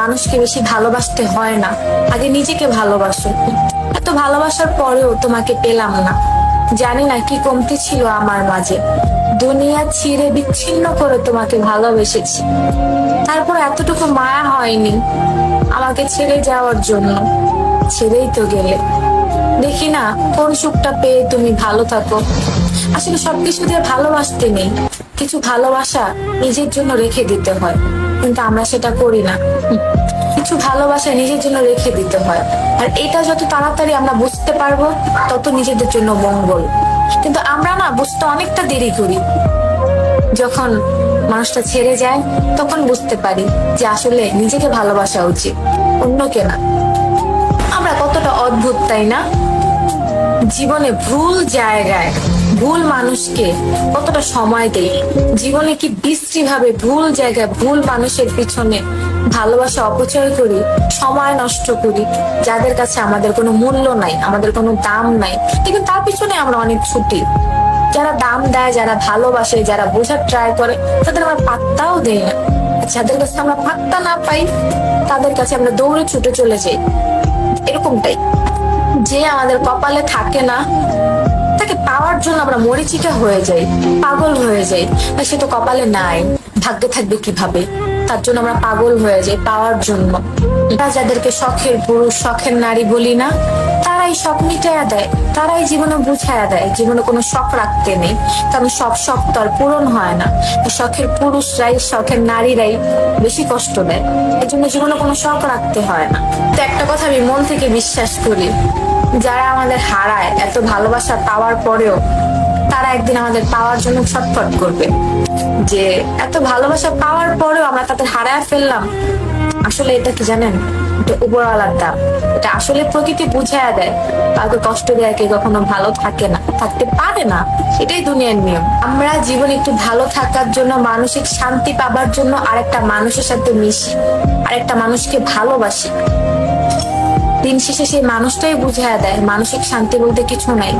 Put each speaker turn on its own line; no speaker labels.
মানুষকে বেশি ভালোবাসতে হয় না। আগে নিজেকে ভালোবাসো। এত ভালোবাসার পরেও তোমাকে পেলাম না। জানি না কি কমতি ছিল আমার মাঝে। দুনিয়া ছিঁড়ে বিচ্ছিন্ন করে তোমাকে ভালোবেসেছি। তারপর এতটুকু মায়া হয়নি আমাকে ছেড়ে যাওয়ার জন্য। ছেড়েই তো গেলে। দেখি না, কোন সুখটা পেয়ে তুমি ভালো থাকো। আসলে সবকিছু দিয়ে ভালোবাসতে নেই। কিছু ভালোবাসা নিজের জন্য রেখে দিতে হয়। কিন্তু আমরা সেটা করি না। কিছু ভালোবাসা নিজের জন্য রেখে দিতে হয়। আর এটা যত তাড়াতাড়ি আমরা বুঝতে পারব, তত নিজেদের জন্য মঙ্গল। কিন্তু আমরা না বুঝতে অনেকটা দেরি করি। যখন মানুষটা ছেড়ে যায়, তখন বুঝতে পারি যে আসলে নিজেকে ভালোবাসা উচিত, অন্যকে না। আমরা কতটা অদ্ভুত, তাই না? জীবনে ভুল জায়গায় ভুল মানুষকে কতটা সময় দেই? জীবনে কি বিশ্রী ভাবে ভুল জায়গায় ভুল মানুষের পিছনে ভালোবাসা অপচয় করি, সময় নষ্ট করি, যাদের কাছে আমাদের কোনো মূল্য নাই, আমাদের কোনো দাম নাই, কিন্তু তার পিছনে আমরা অনেক ছুটি। যারা দাম দেয়, যারা ভালোবাসে, যারা বোঝার ট্রাই করে, তাদের আমরা পাত্তাও দেই না। যাদের কাছে আমরা পাত্তা না পাই, তাদের কাছে আমরা দৌড়ে ছুটে চলে যাই। এরকমটাই। যে আমাদের কপালে থাকে না তাকে পাওয়ার জন্য আমরা মরিচিকা হয়ে যাই, পাগল হয়ে যাই। সে তো কপালে নাই। ভাগ্যে থাকবে কীভাবে? তার জন্য আমরা পাগল হয়ে যাই পাওয়ার জন্য। আমরা যাদেরকে শখের পুরুষ, শখের নারী বলি না, তারাই শখ মিটাইয়া দেয়। তারাই জীবনে বুঝাইয়া দেয়, জীবনে কোনো শখ রাখতে নেই। কারণ সব শখ তো আর পূরণ হয় না। শখের পুরুষরাই, শখের নারীরাই বেশি কষ্ট দেয়। এই জন্য জীবনে কোনো শখ রাখতে হয় না। তো একটা কথা আমি মন থেকে বিশ্বাস করি যারা আমাদের হারায়, এত ভালোবাসা পাওয়ার পরেও তারা একদিন আমাদের পাওয়ার জন্য ছটফট করবে। যে এত ভালোবাসা পাওয়ার পরেও আমরা তাদের হারায় ফেললাম, আসলে এটা কি জানেন? এটা উপরওয়ালার এটা আসলে প্রকৃতি বুঝাইয়া দেয়। কাউকে কষ্ট দেয় কে কখনো ভালো থাকে না, থাকতে পারে না। এটাই দুনিয়ার নিয়ম। আমরা জীবনে একটু ভালো থাকার জন্য, মানসিক শান্তি পাবার জন্য আরেকটা মানুষের সাথে মিশি, আরেকটা মানুষকে ভালোবাসি। দিন শেষে সেই মানুষটাই বুঝাইয়া দেয় মানসিক শান্তি বলতে কিছু নাই।